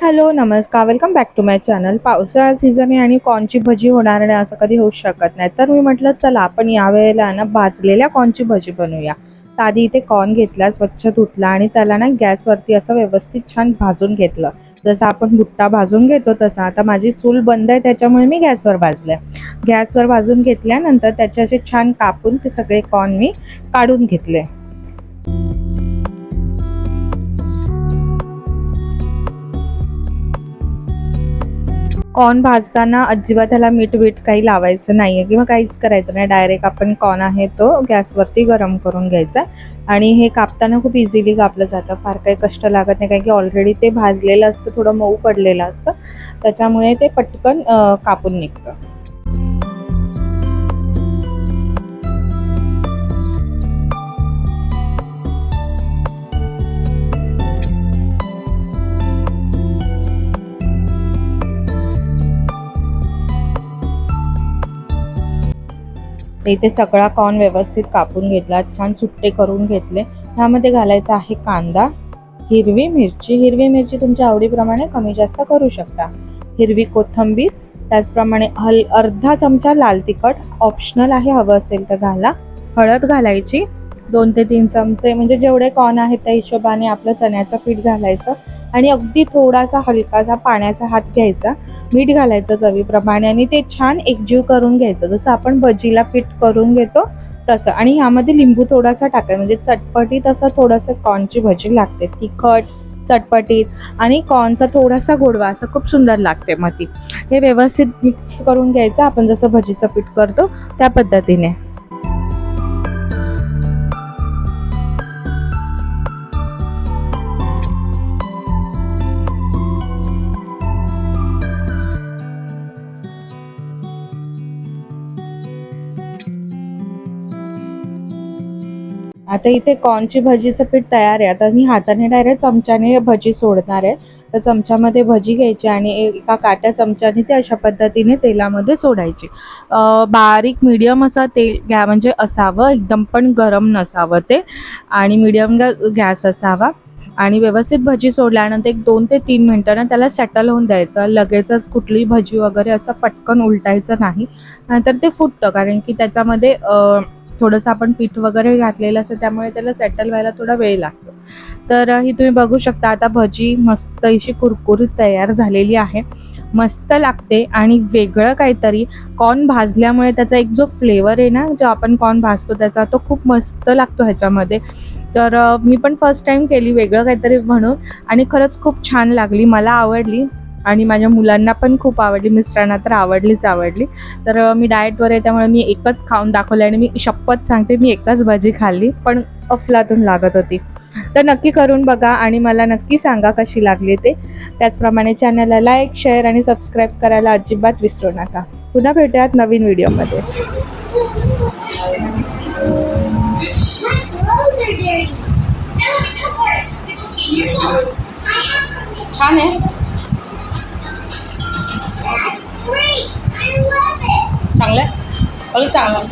Hello नमस्कार. Welcome back to my channel पावसाळा season आहे आणि कॉर्नची भजी होणार नाही असं कधी होऊ शकत नाही. तर मी म्हटलं चला आपण यावेळेला ना भाजलेल्या कॉर्नची भजी बनवूया. तर आधी इथे कॉर्न घेतला स्वच्छ धुतला आणि त्याला ना गॅसवरती असं व्यवस्थित छान भाजून घेतलं. जसं आपण भुट्टा भाजून घेतो तसा. आता माझी चूल बंद आहे त्याच्यामुळे मी गॅसवर भाजले गॅसवर भाजून घेतल्यानंतर त्याचे असे छान कापून ते सगळे कॉर्न मी काढून घेतले. कॉर्न भाजताना अजिबात त्याला मीठ वीठ काही लावायचं नाही आहे किंवा काहीच करायचं नाही. डायरेक्ट आपण कॉर्न आहे तो गॅसवरती गरम करून घ्यायचा आणि हे कापताना खूप इझिली कापलं जातं. फार काही कष्ट लागत नाही कारण की ऑलरेडी ते भाजलेलं असतं थोडं मऊ पडलेलं असतं. त्याच्यामुळे ते पटकन कापून निघतं. तर इथे सगळा कॉर्न व्यवस्थित कापून घेतला छान सुट्टे करून घेतले. ह्यामध्ये घालायचा आहे कांदा हिरवी मिरची. हिरवी मिरची तुमच्या आवडीप्रमाणे कमी जास्त करू शकता. हिरवी कोथिंबीर त्याचप्रमाणे हल अर्धा चमचा लाल तिखट ऑप्शनल आहे हवं असेल तर घाला. हळद घालायची दोन ते तीन चमचे म्हणजे जेवढे कॉर्न आहेत त्या हिशोबाने आपलं चण्याचं पीठ घालायचं. आणि अगदी थोडासा हलकासा पाण्याचा हात घ्यायचा मीठ घालायचं चवीप्रमाणे आणि ते छान एकजीव करून घ्यायचं. जसं आपण भजीला पीठ करून घेतो तसं. आणि ह्यामध्ये लिंबू थोडासा टाकायचा म्हणजे चटपटीत असं थोडंसं कॉर्नची भजी लागते तिखट चटपटीत आणि कॉर्नचा थोडासा गोडवा असं खूप सुंदर लागते मग ती. हे व्यवस्थित मिक्स करून घ्यायचं. आपण जसं भजीचं पीठ करतो त्या पद्धतीने. आता इथे कॉर्नची भजीचं पीठ तयार आहे. आता मी हाताने डायरेक्ट चमच्याने भजी सोडणार आहे. तर चमच्यामध्ये भजी घ्यायची आणि एका काट्या चमच्याने ते अशा पद्धतीने तेलामध्ये सोडायची. बारीक मिडियम असा तेल घ्या म्हणजे असावं एकदम पण गरम नसावं ते. आणि मिडियम गॅस असावा. आणि व्यवस्थित भजी सोडल्यानंतर एक दोन ते तीन मिनटानं त्याला सेटल होऊन द्यायचं. लगेचच कुठली भजी वगैरे असं पटकन उलटायचं नाही. नंतर ते फुटतं कारण की त्याच्यामध्ये थोडंसं आपण पीठ वगैरे घातलेलं असतं त्यामुळे त्याला सेटल व्हायला थोडा वेळ लागतो. तर ही तुम्ही बघू शकता आता भजी मस्त अशी कुरकुरीत तयार झालेली आहे. मस्त लागते आणि वेगळं काहीतरी कॉर्न भाजल्यामुळे त्याचा एक जो फ्लेवर आहे ना जो आपण कॉर्न भाजतो त्याचा तो खूप मस्त लागतो ह्याच्यामध्ये. तर मी पण फर्स्ट टाइम केली वेगळं काहीतरी म्हणून आणि खरंच खूप छान लागली मला आवडली. आणि माझ्या मुलांना पण खूप आवडली मिस्टरांना तर आवडलीच आवडली. तर मी डाएटवर आहे त्यामुळे मी एकच खाऊन दाखवलं आणि मी शपथ सांगते मी एकच भाजी खाल्ली पण अफलातून लागत होती. तर नक्की करून बघा आणि मला नक्की सांगा कशी लागली ते. त्याचप्रमाणे चॅनलला लाईक शेअर आणि सबस्क्राईब करायला अजिबात विसरू नका. पुन्हा भेटूयात नवीन व्हिडिओमध्ये My clothes 我就想了